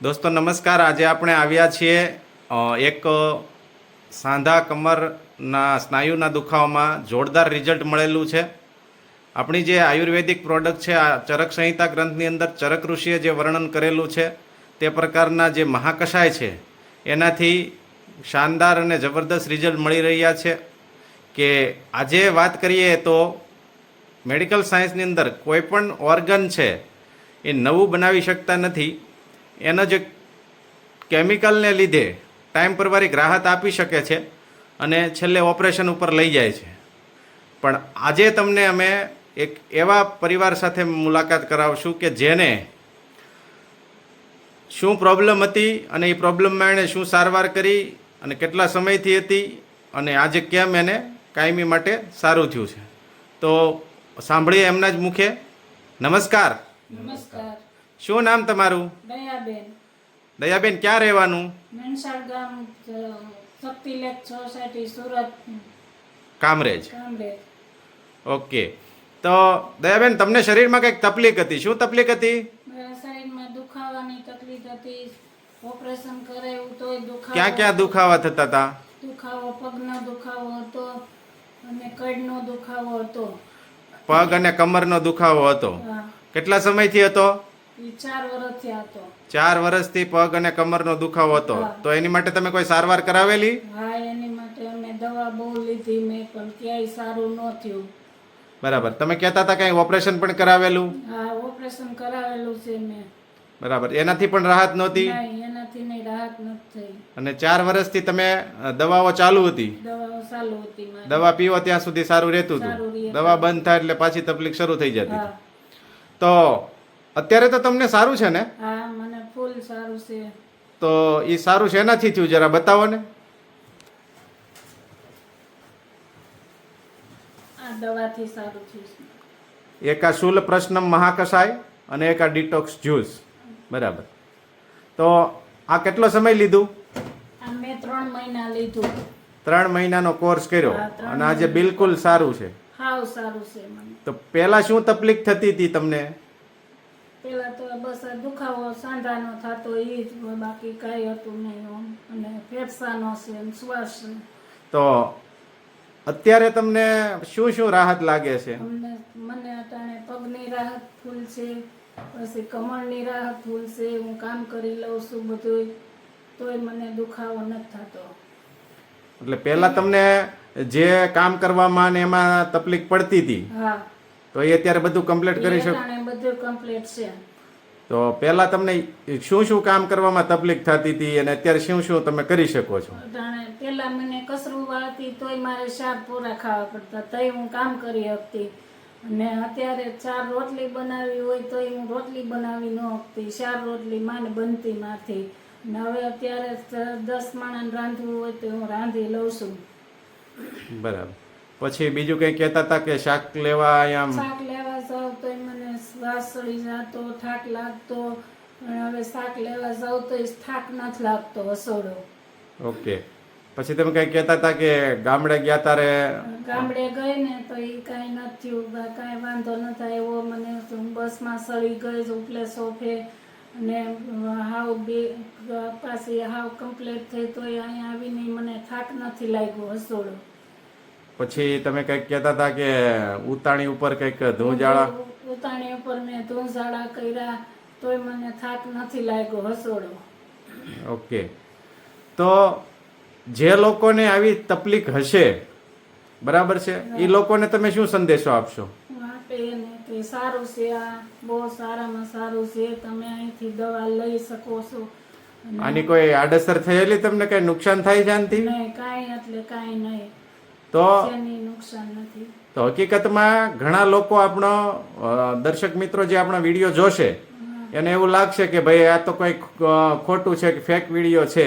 દોસ્તો, નમસ્કાર. આજે આપણે આવ્યા છીએ એક સાંધા કમરના સ્નાયુના દુખાવામાં જોરદાર રિઝલ્ટ મળેલું છે. આપણી જે આયુર્વેદિક પ્રોડક્ટ છે, આ ચરક સંહિતા ગ્રંથની અંદર ચરક ઋષિએ જે વર્ણન કરેલું છે, તે પ્રકારના જે મહાકષાય છે, એનાથી શાનદાર અને જબરદસ્ત રિઝલ્ટ મળી રહ્યા છે. કે આજે વાત કરીએ તો મેડિકલ સાયન્સની અંદર કોઈ પણ ઓર્ગન છે, એ નવું બનાવી શકતા નથી. એનો જે કેમિકલને લીધે ટાઈમ પરવારી રાહત આપી શકે છે અને છેલ્લે ઓપરેશન ઉપર લઈ જાય છે. પણ આજે તમને અમે એક એવા પરિવાર સાથે મુલાકાત કરાવશું કે જેને શું પ્રોબ્લેમ હતી અને એ પ્રોબ્લેમમાં એણે શું સારવાર કરી અને કેટલા સમયથી હતી અને આજે કેમ એને કાયમી માટે સારું થયું છે. તો સાંભળીએ એમના જ મુખે. નમસ્કાર. નમસ્કાર. શું નામ તમારું? દયાબેન. દયાબેન ક્યાં રહેવાનું? મેણસાળ ગામ શક્તિ શક્તિલેખ સોસાયટી સુરત. કામરેજ. કામરેજ. ઓકે. તો દયાબેન તમને શરીરમાં કંઈક તકલીફ હતી? શું તકલીફ હતી? શરીરમાં દુખાવાની તકલીફ હતી. ઓપરેશન કરાયું તો દુખાવો ક્યાં ક્યાં દુખાવા થતા હતા? દુખાવો પગનો દુખાવો હતો અને કડનો દુખાવો હતો. પગ અને કમરનો દુખાવો હતો. કેટલા સમયથી હતો? ચાર વર્ષથી પગ અને કમરનો દુખાવો હતો. તો એની માટે તમે કોઈ સારવાર કરાવેલી? હા એની માટે અમે દવા બહુ લીધી મેં પણ ક્યાંય સારું ન થયું. બરાબર. તમે કહેતા હતા કંઈ ઓપરેશન પણ કરાવેલું? હા ઓપરેશન કરાવેલું છે મેં. બરાબર. એનાથી પણ રાહત નહોતી? એનાથી નહીં રાહત નથી થઈ. અને ચાર વર્ષથી તમે દવાઓ ચાલુ હતી? દવાઓ ચાલુ હતી દવા પીવો ત્યાં સુધી સારું રહેતું હતું? દવા બંધ થાય એટલે પાછી તકલીફ શરૂ થઈ જતી તો અત્યારે તો તમને સારું છે ને? હા મને ફૂલ સારું છે. તો એ સારું છે? એનાથી થયું જરા બતાવો ને. આ દવાથી સારું થયું એક આ શૂલ પ્રશ્નમ મહાકસાય અને એક આ ડિટોક્સ જ્યુસ. બરાબર. તો આ કેટલો સમય લીધું? મેં ત્રણ મહિના લીધું. ત્રણ મહિનાનો કોર્સ કર્યો. અને આજે બિલકુલ સારું છે. સારું છે તો પહેલા શું તકલીફ થતી હતી તમને? પેલા તો બસ દુખાવો સાંધાનો થતો એ જ બાકી કાંઈ હતું નહીં. અને ફેફસાનો છે શ્વાસ. તો અત્યારે તમને શું શું રાહત લાગે છે અમને મને અટાણે પગની રાહત ફૂલ છે પછી કમળની રાહત ફૂલ છે હું કામ કરી લઉં છું બધું તોય મને દુખાવો નથી થતો એટલે પહેલા તમને જે કામ કરવામાં ને એમાં તકલીફ પડતી હતી હા તો એ અત્યારે બધું કમ્પ્લીટ કરી શકો બધું કમ્પ્લીટ છે. તો પહેલા તમને શું શું કામ કરવામાં તકલીફ થતી હતી અને અત્યારે શું શું તમે કરી શકો છો? પેલા મને કસરું વાળતી તોય મારે શાક પૂરા ખાવા પડતા. તોય હું કામ કરી શકતી. અને અત્યારે ચાર રોટલી બનાવી હોય તોય હું રોટલી બનાવી ન શકતી. ચાર રોટલી માને બનતી માથી અને હવે અત્યારે દસ માણસ રાંધવું હોય તો હું રાંધી લઉં છું. બરાબર. પછી બીજું કંઈ કહેતા હતા કે શાક લેવા અહીંયા શાક લેવા જાવ તોય મને શ્વાસ ચડી જતો થાક લાગતો. હવે શાક લેવા જાવ તો થાક નથી લાગતો હસોડો ઓકે. પછી તમે કઈ કહેતા હતા કે ગામડે ગયા તારે? ગામડે ગઈ ને તો એ કાંઈ નથી થયું. કાંઈ વાંધો થાય એવો મને બસમાં સળી ગઈ ઉપલે સોફે અને હાવ બે પાછી હાવ કમ્પ્લીટ થઈ તો અહીંયા આવીને મને થાક નથી લાગ્યો હસોડો પછી તમે કંઈક કહેતા હતા કે ઉતાણી ઉપર કંઈક ધૂંજાળા? ઉતાણી ઉપર મેં ધૂંઝાળા કર્યા તોય મને થાક નથી લાગ્યો હસોડો. ઓકે. તો જે લોકોને આવી તકલીફ હશે બરાબર છે? એ લોકોને તમે શું સંદેશો આપશો? સારું છે આ બહુ સારામાં સારું છે તમે અહીંથી દવા લઈ શકો છો. આની કોઈ આડઅસર થયેલી તમને કઈ નુકસાન થાય જાનથી નહીં કાંઈ એટલે કાંઈ નહીં. તો જેની નુકસાન નથી. તો હકીકતમાં ઘણા લોકો આપણો દર્શક મિત્રો જે આપણો વીડિયો જોશે એને એવું લાગશે કે ભાઈ આ તો કોઈ ખોટું છે કે ફેક વીડિયો છે.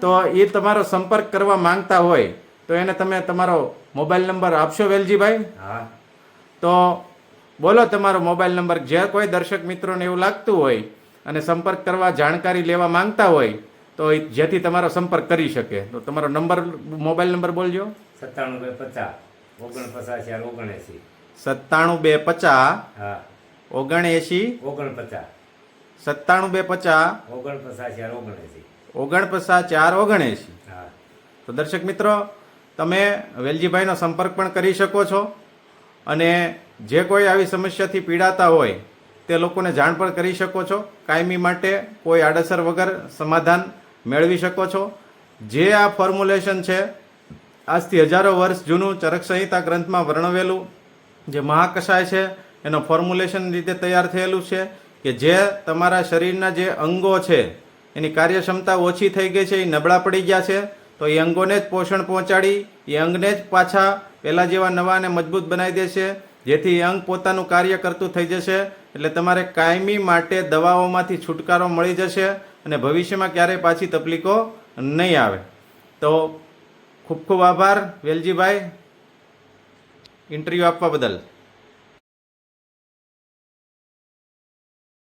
તો એ તમારો સંપર્ક કરવા માંગતા હોય તો એને તમે તમારો મોબાઈલ નંબર આપશો વેલજીભાઈ? હા. તો બોલો તમારો મોબાઈલ નંબર. જે કોઈ દર્શક મિત્રોને એવું લાગતું હોય અને સંપર્ક કરવા જાણકારી લેવા માંગતા હોય તો એ જેથી તમારો સંપર્ક કરી શકે. તો તમારો નંબર મોબાઈલ નંબર બોલજો. સત્તાણું બે પચાસ. ઓગણપચાસ ચાર ઓગણએંસી. સત્તાણું બે પચાસ. હા. ઓગણએંશી ઓગણપચાસ. સત્તાણું બે પચાસ. ઓગણપચાસ ચાર ઓગણએંસી. ઓગણપચાસ ચાર ઓગણએંસી. હા. તો દર્શક મિત્રો તમે વેલજીભાઈનો સંપર્ક પણ કરી શકો છો અને જે કોઈ આવી સમસ્યાથી પીડાતા હોય તે લોકોને જાણ પણ કરી શકો છો. કાયમી માટે કોઈ આડઅસર વગર સમાધાન મેળવી શકો છો. જે આ ફોર્મ્યુલેશન છે આજથી હજારો વર્ષ જૂનું ચરક સંહિતા ગ્રંથમાં વર્ણવેલું, જે મહાકષાય છે, એનો ફોર્મ્યુલેશન રીતે તૈયાર થયેલું છે કે જે તમારા શરીરના જે અંગો છે, એની કાર્યક્ષમતા ઓછી થઈ ગઈ છે, એ નબળા પડી ગયા છે, તો એ અંગોને જ પોષણ પહોંચાડી, એ અંગને જ પાછા પહેલાં જેવા નવાને મજબૂત બનાવી દેશે જેથી એ અંગ પોતાનું કાર્ય કરતું થઈ જશે, એટલે તમારે કાયમી માટે દવાઓમાંથી છુટકારો મળી જશે અને ભવિષ્યમાં ક્યારેય પાછી તકલીફો નહીં આવે. તો ખૂબ ખૂબ આભાર વેલજીભાઈ. ઇન્ટરવ્યૂ આપવા બદલ.